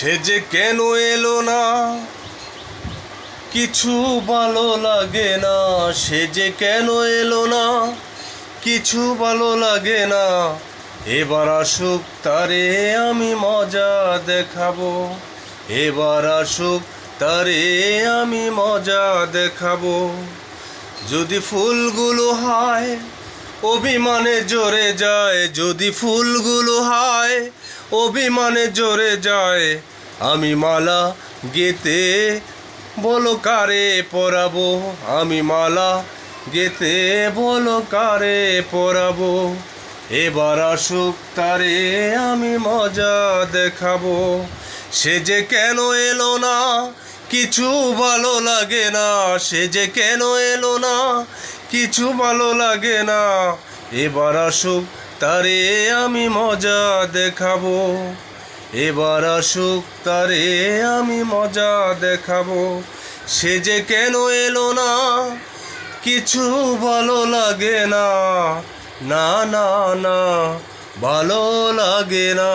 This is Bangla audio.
সে যে কেন এলো না? কিছু ভালো লাগে না। সে যে কেন এলো না? কিছু ভালো লাগে না। এবার আসুক তারে আমি মজা দেখাবো। এবার আসুক তারে আমি মজা দেখাবো। যদি ফুলগুলো হয়, অভিমানে জোরে যায়। যদি ফুলগুলো হয় অভিমানে জোরে যায়। আমি মালা গেতে বলো কারে পরাবো। আমি মালা গেতে বলো কারে পরাবো। এবার আসুক তারে আমি মজা দেখাবো। সে যে কেন এলো না, কিছু ভালো লাগে না। সে যে কেন এলো না, কিছু ভালো লাগে না। এবার আসুক তারে আমি মজা দেখাবো। এবার আসুক তারে আমি মজা দেখাবো। সে যে কেন এলো না, কিছু ভালো লাগে না। না না না, ভালো লাগে না।